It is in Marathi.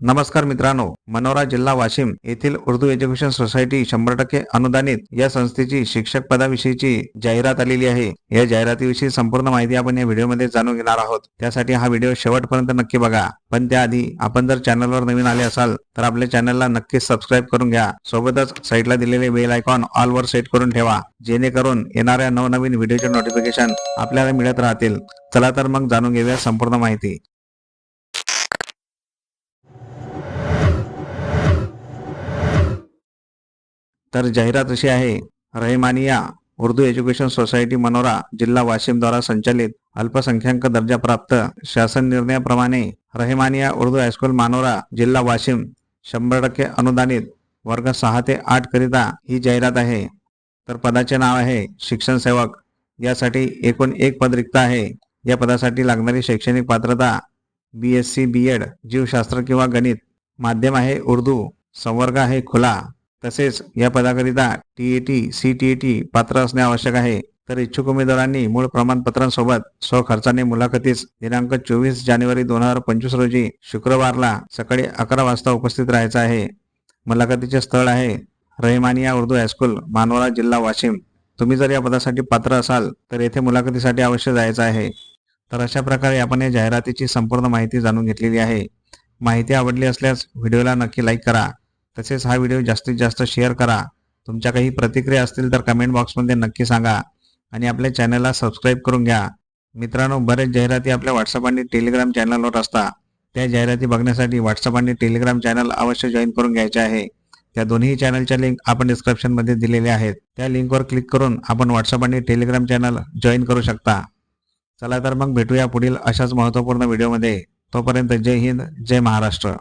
नमस्कार मित्रांनो मनोरा जिल्हा वाशिम येथील उर्दू एज्युकेशन सोसायटी शंभर टक्के अनुदानित या संस्थेची शिक्षक पदाविषयीची जाहिरात आलेली आहे. या जाहिरातीविषयी संपूर्ण माहिती आपण या व्हिडिओमध्ये जाणून घेणार आहोत. त्यासाठी हा व्हिडिओ शेवटपर्यंत नक्की बघा. पण त्याआधी आपण जर चॅनलवर नवीन आले असाल तर आपल्या चॅनलला नक्कीच सबस्क्राईब करून घ्या. सोबतच साईडला दिलेले बेल आयकॉन ऑल वर सेट करून ठेवा. जेणेकरून येणाऱ्या नवनवीन व्हिडिओचे नोटिफिकेशन आपल्याला मिळत राहतील. चला तर मग जाणून घेऊया संपूर्ण माहिती. तर जाहिरात अशी आहे रहमानिया उर्दू एज्युकेशन सोसायटी मनोरा जिल्हा वाशिम द्वारा संचालित अल्पसंख्याक दर्जा प्राप्त शासन निर्णयाप्रमाणे रहमानिया उर्दू हायस्कूल मानोरा जिल्हा वाशिम शंभर टक्के अनुदानित वर्ग सहा ते आठ करिता ही जाहिरात आहे. तर पदाचे नाव आहे शिक्षण सेवक. यासाठी एकूण एक पद रिक्त आहे. या पदासाठी लागणारी शैक्षणिक पात्रता B S C B Ed जीवशास्त्र किंवा गणित माध्यम आहे उर्दू संवर्ग आहे खुला. तसेच या पदाकरिता टीईटी सी टी टी पात्र असणे आवश्यक आहे. तर इच्छुक उमेदवारांनी मूळ प्रमाणपत्रांसोबत स्वखर्चाने मुलाखतीस दिनांक चोवीस जानेवारी दोन हजार पंचवीस रोजी शुक्रवारला सकाळी अकरा वाजता उपस्थित राहायचं आहे. मुलाखतीचे स्थळ आहे रहिमानिया उर्दू हायस्कूल मानवरा जिल्हा वाशिम. तुम्ही जर या पदासाठी पात्र असाल तर येथे मुलाखतीसाठी अवश्य जायचं आहे. तर अशा प्रकारे आपण या जाहिरातीची संपूर्ण माहिती जाणून घेतलेली आहे. माहिती आवडली असल्यास व्हिडिओला नक्की लाईक करा. तसेच हा व्हिडिओ जास्तीत जास्त शेअर करा. तुमच्या काही प्रतिक्रिया असतील तर कमेंट बॉक्समध्ये नक्की सांगा आणि आपल्या चॅनलला सबस्क्राईब करून घ्या. मित्रांनो बरेच जाहिराती आपल्या व्हॉट्सअप आणि टेलिग्राम चॅनलवर असतात. त्या जाहिराती बघण्यासाठी व्हॉट्सअप आणि टेलिग्राम चॅनल अवश्य जॉईन करून घ्यायचे आहे. त्या दोन्ही चॅनलच्या लिंक आपण डिस्क्रिप्शनमध्ये दिलेल्या आहेत. त्या लिंकवर क्लिक करून आपण व्हॉट्सअप आणि टेलिग्राम चॅनल जॉईन करू शकता. चला तर मग भेटूया पुढील अशाच महत्त्वपूर्ण व्हिडिओमध्ये तोपर्यंत जय हिंद जय महाराष्ट्र.